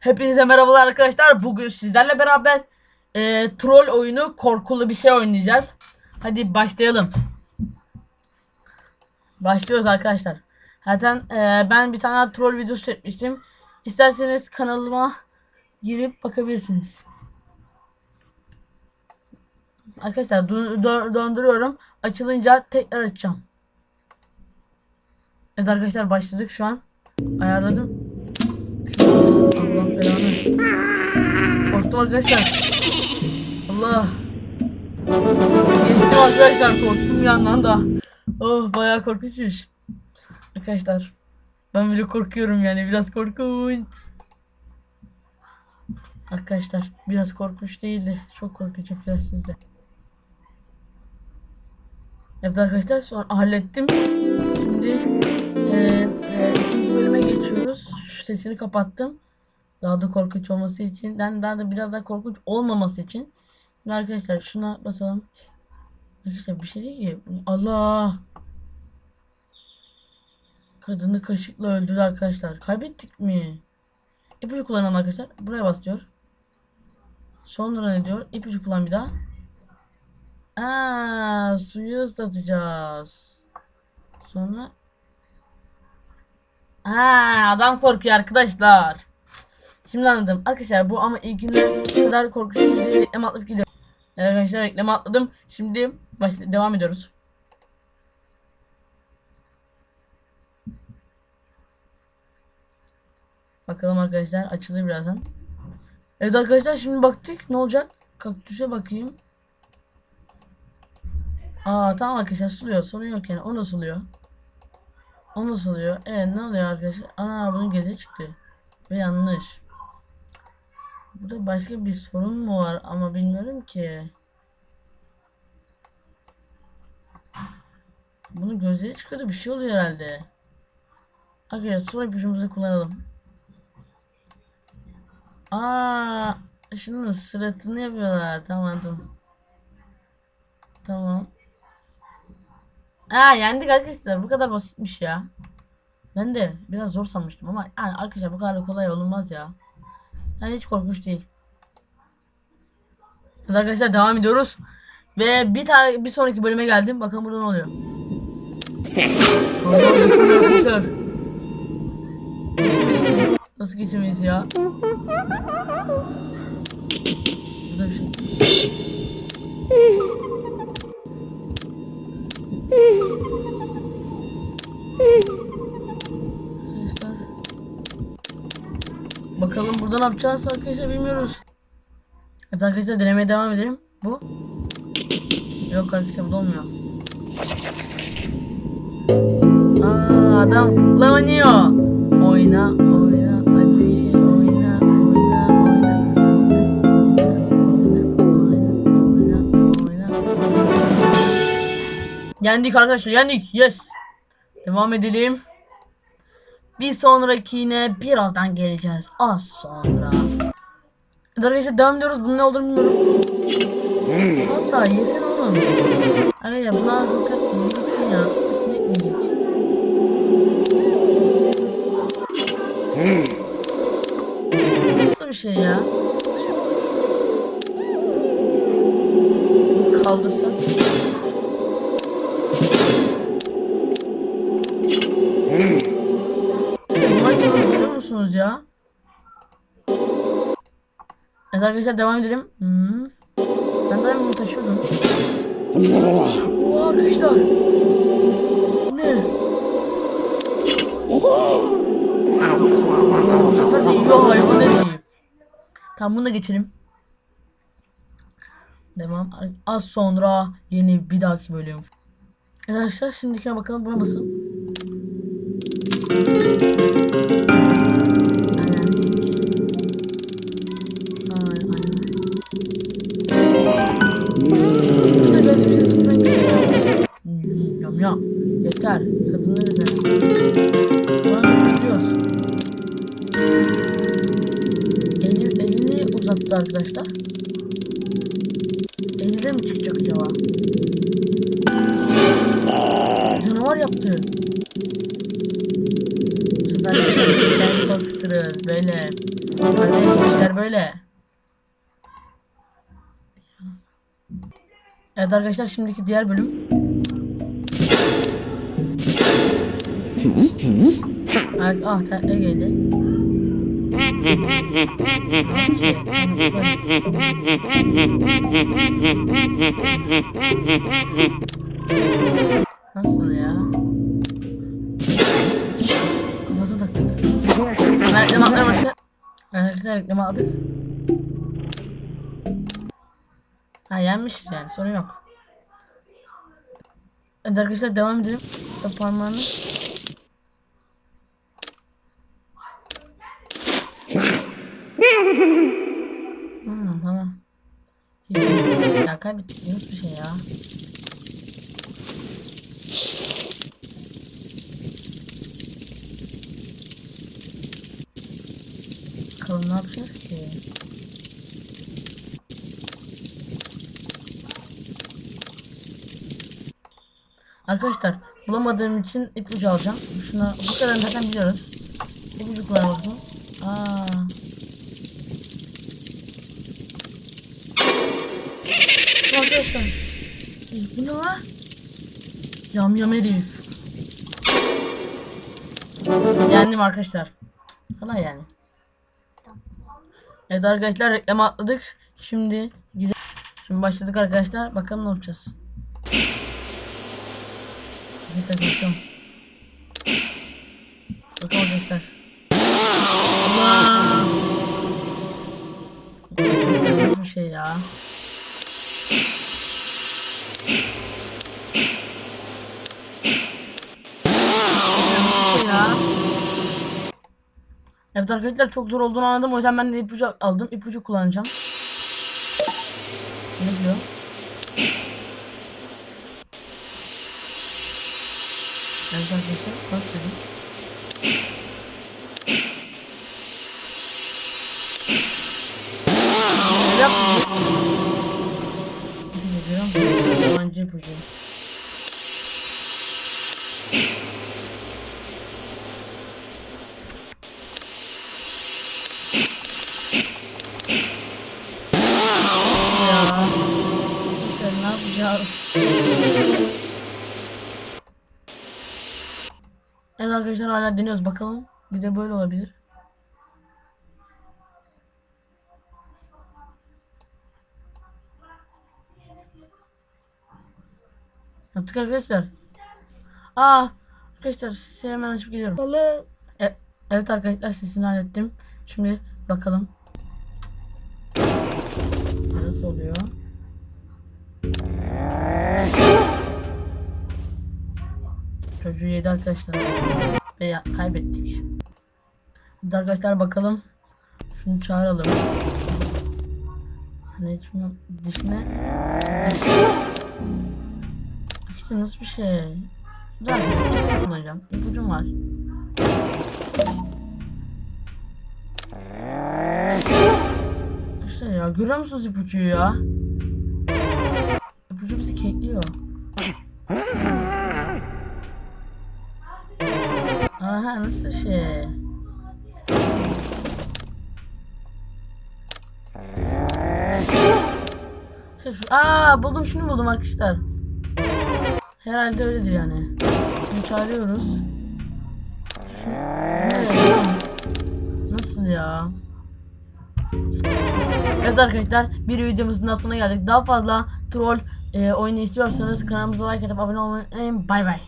Hepinize merhabalar arkadaşlar. Bugün sizlerle beraber e, troll oyunu korkulu bir şey oynayacağız. Hadi başlayalım. Başlıyoruz arkadaşlar. Zaten e, ben bir tane troll videosu çekmiştim. İsterseniz kanalıma girip bakabilirsiniz. Arkadaşlar dö- dö- döndürüyorum. Açılınca tekrar açacağım. Evet arkadaşlar başladık şu an. Ayarladım. Allah belanı. Korktum arkadaşlar. Allah. Geçtim arkadaşlar korktum bir yandan da. Oh bayağı korkunçmuş. Arkadaşlar. Ben bile korkuyorum yani biraz korkunç. Arkadaşlar biraz korkunç değildi. Çok korkunç affedersiniz de. Evet arkadaşlar sonra hallettim. Şimdi eee eee, ikinci bölüme geçiyoruz. Şu sesini kapattım. Daha da korkunç olması için. Ben daha da biraz daha korkunç olmaması için. Şimdi arkadaşlar şuna basalım. Arkadaşlar bir şey değil ki. Allah. Kadını kaşıkla öldürdü arkadaşlar. Kaybettik mi? İpucu kullanalım arkadaşlar. Buraya bas. Sonra ne diyor? İpucu kullan bir daha. Aa, suyu ıslatacağız. Sonra Ha, adam korkuyor arkadaşlar. Şimdi anladım. Arkadaşlar bu ama ilkinden kadar korkunç değil. Reklam atlayıp gidiyor. Evet arkadaşlar reklam atladım. Şimdi başla devam ediyoruz. Bakalım arkadaşlar açılır birazdan. Evet arkadaşlar şimdi baktık ne olacak? Kaktüse bakayım. Aa tamam arkadaşlar suluyor. Sorun yok yani. O da suluyor. O nasıl oluyor? Evet ne oluyor arkadaşlar? Ana bunun gezi çıktı. Ve yanlış. Burada başka bir sorun mu var ama bilmiyorum ki. Bunun gözleri çıkıyordu bir şey oluyor herhalde. Arkadaşlar son ipucumuzu kullanalım. Aa, şunun suratını yapıyorlar. Tamam. Tamam. Aa yendik arkadaşlar. Bu kadar basitmiş ya. Ben de biraz zor sanmıştım ama yani arkadaşlar bu kadar kolay olmaz ya. Yani hiç korkunç değil. Evet arkadaşlar devam ediyoruz. Ve bir tane bir sonraki bölüme geldim. Bakalım burada ne oluyor. Nasıl geçemeyiz ya? Burada bir şey. Burada ne yapacağız arkadaşlar bilmiyoruz. Evet arkadaşlar denemeye devam edelim. Bu. Yok arkadaşlar bu da olmuyor. Aa adam la oynuyor. Oyna oyna hadi oyna oyna oyna. Oyna, oyna, oyna, oyna. Yendik arkadaşlar yendik yes. Devam edelim. Bir sonrakine birazdan geleceğiz. Az sonra. Arkadaşlar devam ediyoruz. Bunun ne olduğunu bilmiyorum. Nasıl? Yesene oğlum. Arkadaşlar bunlar korkarsın. Yesin ya. Sinek yiyecek? Nasıl bir şey ya? Kaldırsak. Evet arkadaşlar devam edelim. Hmm. Ben daha bunu taşıyordum. Oo arkadaşlar. Ne? Yiyor hayvan değil. Tamam bunu da geçelim. Devam. Az sonra yeni bir dahaki bölüm. Evet arkadaşlar şimdikine bakalım buna basalım. Yeter. Kadınları sen. Bana bekliyoruz. Eli, elini uzattı arkadaşlar. Elinde mi çıkacak acaba? Canavar yaptı. Bu sefer böyle. Böyle işler böyle. Evet arkadaşlar şimdiki diğer bölüm. Evet, ah te- Ege'ydi. Nasıl ya? Nasıl taktık? Reklam atmaya başladım. Arkadaşlar reklam aldık. Ha yenmişiz yani sorun yok. Evet arkadaşlar devam edelim. Parmağını. Hmm, tamam. İyi. Ya kaybettik. Nasıl bir şey ya? Bakalım ne yapacağız ki? Arkadaşlar bulamadığım için ipucu alacağım. Şuna bu kadar zaten biliyoruz. İpucu kullanalım. Aa. Arkadaşlar. Bu ne lan? Yam yam herif. Yendim arkadaşlar. Kolay yani. Evet arkadaşlar reklama atladık. Şimdi gidelim. Şimdi başladık arkadaşlar. Bakalım ne yapacağız. Evet arkadaşlar. Bakalım arkadaşlar. Allah. Nasıl bir şey ya? Evet arkadaşlar çok zor olduğunu anladım. O yüzden ben de ipucu aldım. İpucu kullanacağım. Ne diyor? Evet arkadaşlar bas dedim. Yaptın? İpucu diyorum. Yabancı ipucu. Ya. Arkadaşlar ne yapacağız? Evet arkadaşlar hala deniyoruz bakalım. Bir de böyle olabilir. Yaptık arkadaşlar. Aa arkadaşlar sesi hemen açıp geliyorum. Balık. E- evet arkadaşlar sesini hallettim. Şimdi bakalım. Nasıl oluyor? Çocuğu yedi arkadaşlar. Ve kaybettik. Hadi arkadaşlar bakalım. Şunu çağıralım. Hani şunu dişine. İşte nasıl bir şey? Dur ipucu kullanacağım. İpucum var. İşte ya görüyor musunuz ipucuyu ya? Aha nasıl şey? Aa buldum şunu buldum arkadaşlar. Herhalde öyledir yani. Şimdi çağırıyoruz. Nasıl ya? Evet arkadaşlar bir videomuzun sonuna geldik. Daha fazla troll e, oyunu istiyorsanız kanalımıza like atıp abone olmayı unutmayın. Bay bay.